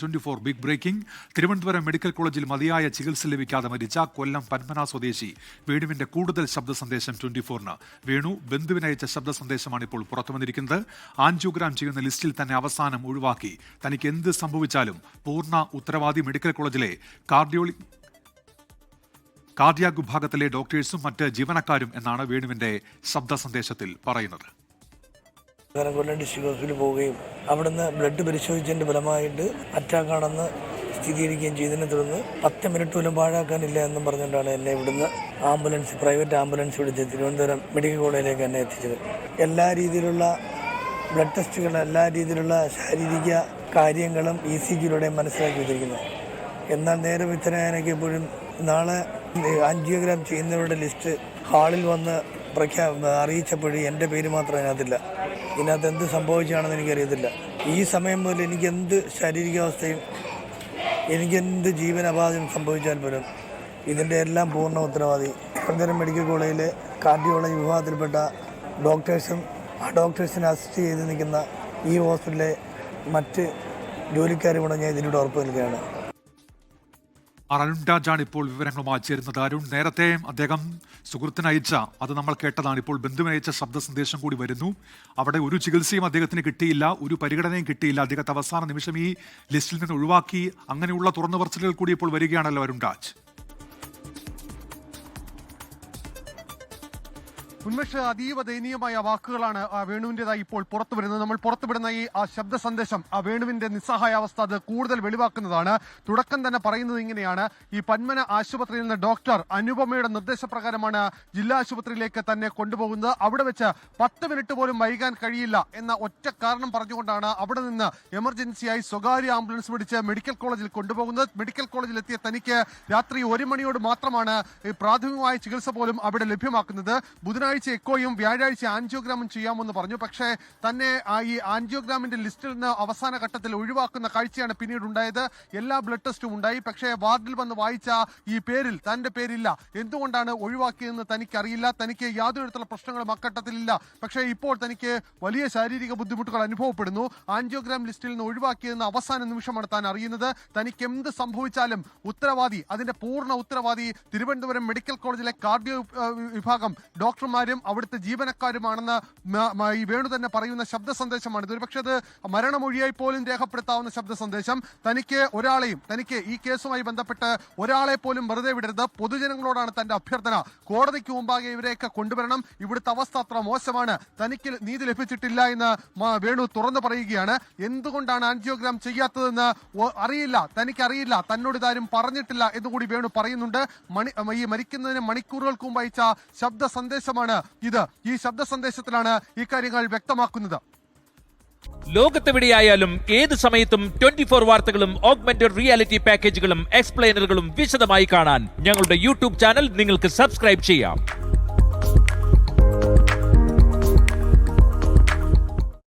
Twenty four big breaking Thiruvananthapuram medical കോളേജിൽ മതിയായ ചികിത്സ ലഭിക്കാതെ മരിച്ച കൊല്ലം പന്മന സ്വദേശി വേണുവിന്റെ കൂടുതൽ ശബ്ദ സന്ദേശം ട്വന്റി ഫോറിന് വേണു ബന്ധുവിനയച്ച ശബ്ദ സന്ദേശമാണ് ഇപ്പോൾ പുറത്തു വന്നിരിക്കുന്നത്. ആൻജിയോഗ്രാം ചെയ്യുന്ന ലിസ്റ്റിൽ തന്നെ അവസാനം ഒഴിവാക്കി. തനിക്ക് എന്ത് സംഭവിച്ചാലും പൂർണ ഉത്തരവാദി മെഡിക്കൽ കോളേജിലെ കാർഡിയോളി കാർഡിയാക് വിഭാഗത്തിലെ ഡോക്ടേഴ്സും മറ്റ് ജീവനക്കാരും എന്നാണ് വേണുവിന്റെ ശബ്ദ സന്ദേശത്തിൽ പറയുന്നത്. കൊല്ലം ഡിസ്ട്രിക്ട് ഹോസ്പിറ്റലിൽ പോവുകയും അവിടുന്ന് ബ്ലഡ് പരിശോധിച്ചതിന്റെ ഫലമായിട്ട് അറ്റാക്കാണെന്ന് സ്ഥിരീകരിക്കുകയും ചെയ്തതിനെ തുടർന്ന് പത്ത് മിനിറ്റ് പോലും പാഴാക്കാനില്ല എന്നും പറഞ്ഞുകൊണ്ടാണ് എന്നെ ഇവിടുന്ന് ആംബുലൻസ് പ്രൈവറ്റ് ആംബുലൻസ് വിളിച്ച് തിരുവനന്തപുരം മെഡിക്കൽ കോളേജിലേക്ക് എന്നെ എത്തിച്ചത്. എല്ലാ രീതിയിലുള്ള ബ്ലഡ് ടെസ്റ്റുകൾ എല്ലാ രീതിയിലുള്ള ശാരീരിക കാര്യങ്ങളും ഇ സി ജിയിലൂടെ മനസ്സിലാക്കി വെച്ചിരിക്കുന്നു. എന്നാൽ നേരെ വിത്തനായനൊക്കെ എപ്പോഴും നാളെ ആൻജിയോഗ്രാം ചെയ്യുന്നവരുടെ ലിസ്റ്റ് ഹാളിൽ വന്ന് പ്രഖ്യാ അറിയിച്ചപ്പോഴും എന്റെ പേര് മാത്രം അതിനകത്തില്ല. ഇതിനകത്ത് എന്ത് സംഭവിച്ചാണെന്ന് എനിക്കറിയത്തില്ല. ഈ സമയം മുതൽ എനിക്ക് എന്ത് ശാരീരികാവസ്ഥയും എനിക്കെന്ത് എന്ത് ജീവനപാതം സംഭവിച്ചാൽ പോലും ഇതിന്റെ എല്ലാം പൂർണ ഉത്തരവാദി. തിരുവനന്തപുരം മെഡിക്കൽ കോളേജിലെ കാർഡിയോളജി വിഭാഗത്തിൽപ്പെട്ട ഡോക്ടേഴ്സും ആ ഡോക്ടേഴ്സിനെ അസിസ്റ്റ് ചെയ്ത് നിൽക്കുന്ന ഈ ഹോസ്പിറ്റലിലെ മറ്റ് ജോലിക്കാരും കൂടെ ഞാൻ ഇതിലൂടെ ഉറപ്പ് നൽകുകയാണ്. അരുൺ രാജാണ് ഇപ്പോൾ വിവരങ്ങളുമായി ചേരുന്നത്. അരുൺ നേരത്തെ അദ്ദേഹം സുഹൃത്തിന് അയച്ച അത് നമ്മൾ കേട്ടതാണ്. ഇപ്പോൾ ബന്ധുവിനയച്ച ശബ്ദ സന്ദേശം കൂടി വരുന്നു. അവിടെ ഒരു ചികിത്സയും അദ്ദേഹത്തിന് കിട്ടിയില്ല ഒരു പരിഗണനയും കിട്ടിയില്ല. അദ്ദേഹത്തെ അവസാന നിമിഷം ഈ ലിസ്റ്റിൽ നിന്ന് ഒഴിവാക്കി അങ്ങനെയുള്ള തുറന്നു പറച്ചിലുകൾ കൂടി ഇപ്പോൾ വരികയാണല്ലോ അരുൺ രാജ് ഉന്മേഷ് അതീവ ദയനീയമായ വാക്കുകളാണ് ആ വേണുവിന്റെതായി ഇപ്പോൾ പുറത്തു വരുന്നത്. നമ്മൾ പുറത്തുവിടുന്ന ഈ ആ ശബ്ദ സന്ദേശം ആ വേണുവിന്റെ നിസ്സഹായാവസ്ഥ അത് കൂടുതൽ വെളിവാക്കുന്നതാണ്. തുടക്കം തന്നെ പറയുന്നത് ഇങ്ങനെയാണ്. ഈ പന്മന ആശുപത്രിയിൽ നിന്ന് ഡോക്ടർ അനുപമയുടെ നിർദ്ദേശപ്രകാരമാണ് ജില്ലാ ആശുപത്രിയിലേക്ക് തന്നെ കൊണ്ടുപോകുന്നത്. അവിടെ വെച്ച് പത്ത് മിനിറ്റ് പോലും വൈകാൻ കഴിയില്ല എന്ന ഒറ്റ കാരണം പറഞ്ഞുകൊണ്ടാണ് അവിടെ നിന്ന് എമർജൻസിയായി സ്വകാര്യ ആംബുലൻസ് പിടിച്ച് മെഡിക്കൽ കോളേജിൽ കൊണ്ടുപോകുന്നത്. മെഡിക്കൽ കോളേജിൽ എത്തിയ തനിക്ക് രാത്രി ഒരു മണിയോട് മാത്രമാണ് പ്രാഥമികമായ ചികിത്സ പോലും അവിടെ ലഭ്യമാക്കുന്നത്. ബുധനാഴ്ച എക്കോയും വ്യാഴാഴ്ച ആൻജിയോഗ്രാമും ചെയ്യാമെന്ന് പറഞ്ഞു. പക്ഷേ തന്നെ ഈ ആൻജിയോഗ്രാമിന്റെ ലിസ്റ്റിൽ നിന്ന് അവസാന ഘട്ടത്തിൽ ഒഴിവാക്കുന്ന കാഴ്ചയാണ് പിന്നീട് ഉണ്ടായത് എല്ലാ ബ്ലഡ് ടെസ്റ്റും ഉണ്ടായി. പക്ഷേ വാർഡിൽ വന്ന് വായിച്ച ഈ പേരിൽ തന്റെ പേരില്ല. എന്തുകൊണ്ടാണ് ഒഴിവാക്കിയതെന്ന് തനിക്കറിയില്ല. തനിക്ക് യാതൊരു തരത്തിലുള്ള പ്രശ്നങ്ങളും അക്കട്ടത്തിലില്ല പക്ഷേ ഇപ്പോൾ തനിക്ക് വലിയ ശാരീരിക ബുദ്ധിമുട്ടുകൾ അനുഭവപ്പെടുന്നു. ആൻജിയോഗ്രാം ലിസ്റ്റിൽ നിന്ന് ഒഴിവാക്കിയതെന്ന് അവസാന നിമിഷമാണ് താൻ അറിയുന്നത്. തനിക്ക് എന്ത് സംഭവിച്ചാലും ഉത്തരവാദി അതിന്റെ പൂർണ ഉത്തരവാദി തിരുവനന്തപുരം മെഡിക്കൽ കോളേജിലെ കാർഡിയോ വിഭാഗം വിഭാഗം ഡോക്ടർമാരും അവിടുത്തെ ജീവനക്കാരുമാണെന്ന് ഈ വേണു തന്നെ പറയുന്ന ശബ്ദ സന്ദേശമാണ് ഇതൊരു പക്ഷേ അത് മരണമൊഴിയായി പോലും രേഖപ്പെടുത്താവുന്ന ശബ്ദ സന്ദേശം. തനിക്ക് ഒരാളെയും തനിക്ക് ഈ കേസുമായി ബന്ധപ്പെട്ട് ഒരാളെ പോലും വെറുതെ വിടരുത്. പൊതുജനങ്ങളോടാണ് തന്റെ അഭ്യർത്ഥന. കോടതിക്ക് മുമ്പാകെ ഇവരെയൊക്കെ കൊണ്ടുവരണം. ഇവിടുത്തെ അവസ്ഥ അത്ര മോശമാണ്. തനിക്ക് നീതി ലഭിച്ചിട്ടില്ല എന്ന് വേണു തുറന്നു പറയുകയാണ്. എന്തുകൊണ്ടാണ് ആൻജിയോഗ്രാം ചെയ്യാത്തതെന്ന് അറിയില്ല തനിക്കറിയില്ല തന്നോട് ഇതാരും പറഞ്ഞിട്ടില്ല എന്നുകൂടി വേണു പറയുന്നുണ്ട്. മണി ഈ മരിക്കുന്നതിന് മണിക്കൂറുകൾക്ക് മുമ്പ് അയച്ച ശബ്ദ സന്ദേശമാണ് ഇത് ഈ ശബ്ദ സന്ദേശത്തിലാണ് ഇക്കാര്യങ്ങൾ വ്യക്തമാക്കുന്നത്. ലോകത്തെവിടെയായാലും ഏത് സമയത്തും ട്വന്റി ഫോർ വാർത്തകളും ഓഗ്മെന്റഡ് റിയാലിറ്റി പാക്കേജുകളും എക്സ്പ്ലെയിനറുകളും വിശദമായി കാണാൻ ഞങ്ങളുടെ യൂട്യൂബ് ചാനൽ നിങ്ങൾക്ക് സബ്സ്ക്രൈബ് ചെയ്യാം.